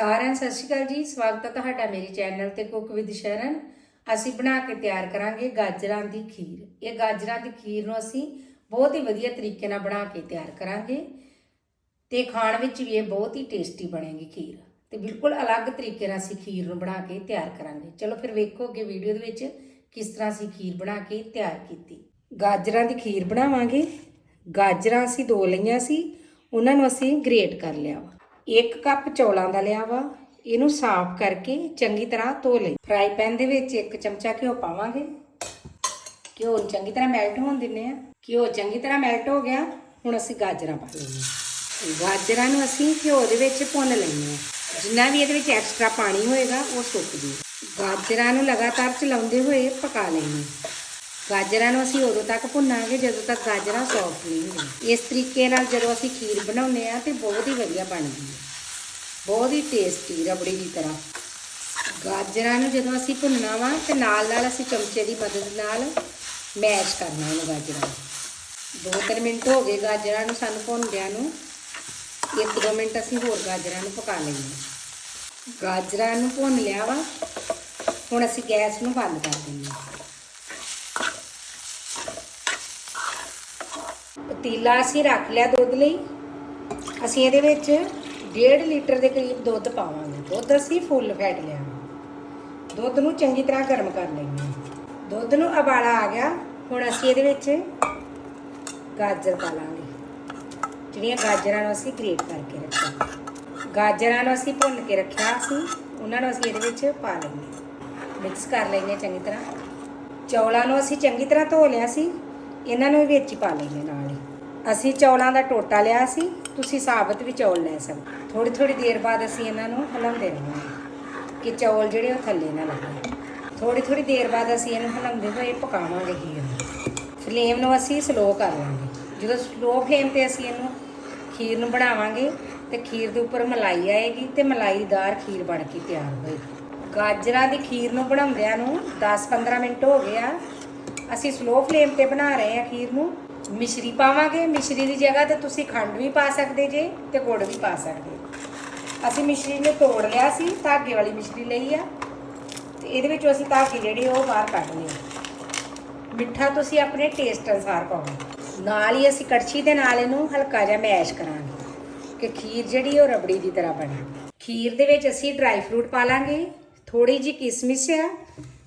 ਸਾਰਿਆਂ ਸਤਿ ਸ਼੍ਰੀ ਅਕਾਲ ਜੀ। ਸਵਾਗਤ ਹੈ ਤੁਹਾਡਾ ਮੇਰੇ ਚੈਨਲ ਤੇ ਕੁੱਕ ਵਿਦ ਸ਼ਰਨ। ਅਸੀਂ ਬਣਾ ਕੇ ਤਿਆਰ ਕਰਾਂਗੇ ਗਾਜਰਾਂ ਦੀ ਖੀਰ। ਇਹ ਗਾਜਰਾਂ ਦੀ ਖੀਰ ਨੂੰ ਅਸੀਂ ਬਹੁਤ ਹੀ ਵਧੀਆ ਤਰੀਕੇ ਨਾਲ ਬਣਾ ਕੇ ਤਿਆਰ ਕਰਾਂਗੇ ਤੇ ਖਾਣ ਵਿੱਚ ਵੀ ਇਹ ਬਹੁਤ ਹੀ ਟੇਸਟੀ ਬਣੇਗੀ ਖੀਰ। ਤੇ ਬਿਲਕੁਲ ਅਲੱਗ ਤਰੀਕੇ ਨਾਲ ਅਸੀਂ ਖੀਰ ਨੂੰ ਬਣਾ ਕੇ ਤਿਆਰ ਕਰਾਂਗੇ। ਚਲੋ ਫਿਰ ਵੇਖੋ ਅੱਗੇ ਵੀਡੀਓ ਦੇ ਵਿੱਚ ਕਿਸ ਤਰ੍ਹਾਂ ਅਸੀਂ ਖੀਰ ਬਣਾ ਕੇ ਤਿਆਰ ਕੀਤੀ। ਗਾਜਰਾਂ ਦੀ ਖੀਰ ਬਣਾਵਾਂਗੇ। ਗਾਜਰਾਂ ਅਸੀਂ ਦੋ ਲਈਆਂ ਸੀ। ਉਹਨਾਂ ਨੂੰ ਅਸੀਂ ਗ੍ਰੇਟ ਕਰ ਲਿਆ ਵਾ। ਇੱਕ ਕੱਪ ਚੌਲਾਂ ਦਾ ਲਿਆ ਵਾ, ਇਹਨੂੰ ਸਾਫ਼ ਕਰਕੇ ਚੰਗੀ ਤਰ੍ਹਾਂ ਧੋ ਲਈ। ਫਰਾਈ ਪੈਨ ਦੇ ਵਿੱਚ ਇੱਕ ਚਮਚਾ ਘਿਓ ਪਾਵਾਂਗੇ। ਘਿਓ ਨੂੰ ਚੰਗੀ ਤਰ੍ਹਾਂ ਮੈਲਟ ਹੋਣ ਦਿੰਨੇ ਆ ਘਿਓ ਚੰਗੀ ਤਰ੍ਹਾਂ ਮੈਲਟ ਹੋ ਗਿਆ, ਹੁਣ ਅਸੀਂ ਗਾਜਰਾਂ ਪਾ ਲਈਆਂ ਗਾਜਰਾਂ ਨੂੰ ਅਸੀਂ ਘਿਓ ਦੇ ਵਿੱਚ ਭੁੰਨ ਲੈਣੇ ਆ ਜਿੰਨਾ ਵੀ ਇਹਦੇ ਵਿੱਚ ਐਕਸਟਰਾ ਪਾਣੀ ਹੋਏਗਾ, ਉਹ ਸੁੱਕ ਜੀ। ਗਾਜਰਾਂ ਨੂੰ ਲਗਾਤਾਰ ਚਲਾਉਂਦੇ ਹੋਏ ਪਕਾ ਲੈਣੇ ਗਾਜਰਾਂ ਨੂੰ ਅਸੀਂ ਉਦੋਂ ਤੱਕ ਭੁੰਨਾਂਗੇ ਜਦੋਂ ਤੱਕ ਗਾਜਰਾਂ ਸੌਫਟ ਨਹੀਂ ਹੁੰਦੀਆਂ। ਇਸ ਤਰੀਕੇ ਨਾਲ ਜਦੋਂ ਅਸੀਂ ਖੀਰ ਬਣਾਉਂਦੇ ਆ ਤੇ ਬਹੁਤ ਹੀ ਵਧੀਆ ਬਣਦੀ ਹੈ। ਬਹੁਤ ਹੀ ਟੇਸਟੀ ਰਬੜੀ ਦੀ ਤਰ੍ਹਾਂ। ਗਾਜਰਾਂ ਨੂੰ ਜਦੋਂ ਅਸੀਂ ਭੁੰਨਣਾ ਵਾ ਤੇ ਨਾਲ ਨਾਲ ਅਸੀਂ ਚਮਚੇ ਦੀ ਮਦਦ ਨਾਲ ਮੈਸ਼ ਕਰਨਾ ਇਹਨਾਂ ਗਾਜਰਾਂ ਨੂੰ। ਦੋ ਤਿੰਨ ਮਿੰਟ ਹੋ ਗਏ ਗਾਜਰਾਂ ਨੂੰ ਸਾਨੂੰ ਭੁੰਨਦਿਆਂ ਨੂੰ। ਇੱਕ ਦੋ ਮਿੰਟ ਅਸੀਂ ਹੋਰ ਗਾਜਰਾਂ ਨੂੰ ਪਕਾ ਲਈਏ ਗਾਜਰਾਂ ਨੂੰ ਭੁੰਨ ਲਿਆ ਵਾ। ਹੁਣ ਅਸੀਂ ਗੈਸ ਨੂੰ ਬੰਦ ਕਰ ਦਿੰਦੇ ਹਾਂ। ਪਤੀਲਾ ਅਸੀਂ ਰੱਖ ਲਿਆ ਦੁੱਧ ਲਈ। ਅਸੀਂ ਇਹਦੇ ਵਿੱਚ 1.5 ਲੀਟਰ ਦੇ ਕਰੀਬ ਦੁੱਧ ਪਾਵਾਂਗੇ। ਦੁੱਧ ਅਸੀਂ ਫੁੱਲ ਫੈਟ ਲਿਆ। ਦੁੱਧ ਨੂੰ ਚੰਗੀ ਤਰ੍ਹਾਂ ਗਰਮ ਕਰ ਲੈਂਦੇ ਹਾਂ। ਦੁੱਧ ਨੂੰ ਉਬਾਲਾ ਆ ਗਿਆ। ਹੁਣ ਅਸੀਂ ਇਹਦੇ ਵਿੱਚ ਗਾਜਰ ਪਾ ਲਾਂਗੇ ਜਿਹੜੀਆਂ ਗਾਜਰਾਂ ਨੂੰ ਅਸੀਂ ਗ੍ਰੇਟ ਕਰਕੇ ਰੱਖਿਆ। ਗਾਜਰਾਂ ਨੂੰ ਅਸੀਂ ਭੁੰਨ ਕੇ ਰੱਖਿਆ ਸੀ। ਉਹਨਾਂ ਨੂੰ ਅਸੀਂ ਇਹਦੇ ਵਿੱਚ ਪਾ ਲੈਂਦੇ ਮਿਕਸ ਕਰ ਲੈਂਦੇ ਹਾਂ ਚੰਗੀ ਤਰ੍ਹਾਂ। ਚੌਲਾਂ ਨੂੰ ਅਸੀਂ ਚੰਗੀ ਤਰ੍ਹਾਂ ਧੋ ਲਿਆ ਸੀ। ਇਹਨਾਂ ਨੂੰ ਵੀ ਵਿੱਚ ਹੀ ਪਾ ਲੈਂਦੇ ਨਾਲ ਹੀ। ਅਸੀਂ ਚੌਲਾਂ ਦਾ ਟੋਟਾ ਲਿਆ ਸੀ, ਤੁਸੀਂ ਸਾਬਤ ਵੀ ਚੌਲ ਲੈ ਸਕਦੇ। ਥੋੜੀ ਥੋੜੀ ਦੇਰ ਬਾਅਦ ਅਸੀਂ ਇਹਨਾਂ ਨੂੰ ਹਿਲਾਉਂਦੇ ਰਹਾਂਗੇ ਕਿ ਚੌਲ ਜਿਹੜੇ ਉਹ ਥੱਲੇ ਨਾ ਲੱਗੇ ਥੋੜੀ ਥੋੜੀ ਦੇਰ ਬਾਅਦ ਅਸੀਂ ਇਹਨੂੰ ਹਲਾਉਂਦੇ ਹੋਏ ਪਕਾਵਾਂਗੇ ਖੀਰ ਨੂੰ ਫਲੇਮ ਨੂੰ ਅਸੀਂ ਸਲੋ ਕਰ ਲਾਂਗੇ। ਜਦੋਂ ਸਲੋ ਫਲੇਮ ਤੇ ਅਸੀਂ ਇਹਨੂੰ ਖੀਰ ਨੂੰ ਬਣਾਵਾਂਗੇ ਤੇ ਖੀਰ ਦੇ ਉੱਪਰ ਮਲਾਈ ਆਏਗੀ ਤੇ ਮਲਾਈਦਾਰ ਖੀਰ ਬਣ ਕੇ ਤਿਆਰ ਹੋਏਗੀ। ਗਾਜਰਾਂ ਦੀ ਖੀਰ ਨੂੰ ਬਣਾਉਂਦਿਆਂ ਨੂੰ 10-15 ਮਿੰਟ ਹੋ ਗਏ ਆ। ਅਸੀਂ ਸਲੋ ਫਲੇਮ ਤੇ ਬਣਾ ਰਹੇ ਹਾਂ ਖੀਰ ਨੂੰ। ਮਿਸ਼ਰੀ ਪਾਵਾਂਗੇ। ਮਿਸ਼ਰੀ ਦੀ ਜਗ੍ਹਾ ਤੇ ਤੁਸੀਂ ਖੰਡ ਵੀ ਪਾ ਸਕਦੇ ਜੇ ਤੇ ਗੁੜ ਵੀ ਪਾ ਸਕਦੇ। ਅਸੀਂ ਮਿਸ਼ਰੀ ਨੂੰ ਤੋੜ ਲਿਆ ਸੀ, ਧਾਗੇ ਵਾਲੀ ਮਿਸ਼ਰੀ ਲਈ ਆ। ਤੇ ਇਹਦੇ ਵਿੱਚੋਂ ਅਸੀਂ ਧਾਗੇ ਜਿਹੜੇ ਉਹ ਬਾਹਰ ਕੱਢ ਲਏ ਮਿੱਠਾ ਤੁਸੀਂ ਆਪਣੇ ਟੇਸਟ ਅਨੁਸਾਰ ਪਾਓ। ਨਾਲ ਹੀ ਅਸੀਂ ਕੜਛੀ ਦੇ ਨਾਲ ਇਹਨੂੰ ਹਲਕਾ ਜਿਹਾ ਮੈਸ਼ ਕਰਾਂਗੇ ਕਿ ਖੀਰ ਜਿਹੜੀ ਉਹ ਰਬੜੀ ਦੀ ਤਰ੍ਹਾਂ ਬਣੇ। ਖੀਰ ਦੇ ਵਿੱਚ ਅਸੀਂ ਡਰਾਈ ਫਰੂਟ ਪਾ ਲਾਂਗੇ। ਥੋੜੀ ਜੀ ਕਿਸਮਿਸ ਆ।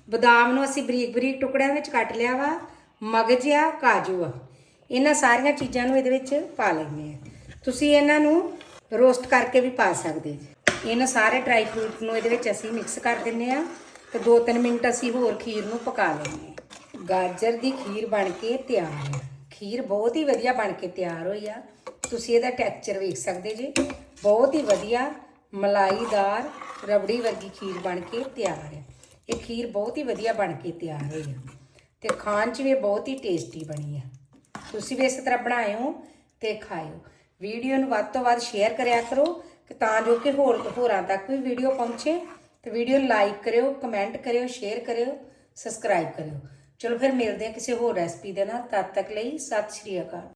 ਬਦਾਮ ਨੂੰ ਅਸੀਂ ਬਰੀਕ ਬਰੀਕ ਟੁਕੜਿਆਂ ਵਿੱਚ ਕੱਟ ਲਿਆ ਵਾ, ਮਗਜ ਆ, ਕਾਜੂ ਆ। ਇਹਨਾਂ ਸਾਰੀਆਂ ਚੀਜ਼ਾਂ ਨੂੰ ਇਹਦੇ ਵਿੱਚ ਪਾ ਲੈਂਦੇ ਆ। ਤੁਸੀਂ ਇਹਨਾਂ ਨੂੰ ਰੋਸਟ ਕਰਕੇ ਵੀ ਪਾ ਸਕਦੇ ਜੀ। ਇਹਨਾਂ ਸਾਰੇ ਡਰਾਈ ਫਰੂਟ ਨੂੰ ਇਹਦੇ ਵਿੱਚ ਅਸੀਂ ਮਿਕਸ ਕਰ ਦਿੰਨੇ ਆ ਤੇ 2-3 ਮਿੰਟ ਅਸੀਂ ਹੋਰ ਖੀਰ ਨੂੰ ਪਕਾ ਲੈਂਦੇ ਆ। ਗਾਜਰ ਦੀ ਖੀਰ ਬਣ ਕੇ ਤਿਆਰ ਹੈ ਖੀਰ ਬਹੁਤ ਹੀ ਵਧੀਆ ਬਣ ਕੇ ਤਿਆਰ ਹੋਈ ਆ। ਤੁਸੀਂ ਇਹਦਾ ਟੈਕਸਚਰ ਵੇਖ ਸਕਦੇ ਜੀ। ਬਹੁਤ ਹੀ ਵਧੀਆ ਮਲਾਈਦਾਰ ਰਬੜੀ ਵਰਗੀ ਖੀਰ ਬਣ ਕੇ ਤਿਆਰ ਹੈ ਇਹ ਖੀਰ ਬਹੁਤ ਹੀ ਵਧੀਆ ਬਣ ਕੇ ਤਿਆਰ ਹੋਈ ਆ। ਤੇ ਖਾਣ 'ਚ ਵੀ ਇਹ ਬਹੁਤ ਹੀ ਟੇਸਟੀ ਬਣੀ ਆ। ਤੁਸੀਂ ਵੀ ਇਸ ਤਰ੍ਹਾਂ ਬਣਾਇਓ ਤੇ ਖਾਇਓ। ਵੀਡੀਓ ਨੂੰ ਵੱਧ ਤੋਂ ਵੱਧ ਸ਼ੇਅਰ ਕਰਿਆ ਕਰੋ ਕਿ ਤਾਂ ਜੋ ਕਿ ਹੋਰ ਹੋਰਾਂ ਤੱਕ ਵੀ ਵੀਡੀਓ ਪਹੁੰਚੇ। ਤੇ ਵੀਡੀਓ ਲਾਈਕ ਕਰਿਓ ਕਮੈਂਟ ਕਰਿਓ ਸ਼ੇਅਰ ਕਰਿਓ ਸਬਸਕ੍ਰਾਈਬ ਕਰਿਓ। ਚਲੋ ਫਿਰ ਮਿਲਦੇ ਹਾਂ ਕਿਸੇ ਹੋਰ ਰੈਸਪੀ ਦੇ ਨਾਲ। ਤਦ ਤੱਕ ਲਈ ਸਤਿ ਸ਼੍ਰੀ ਅਕਾਲ।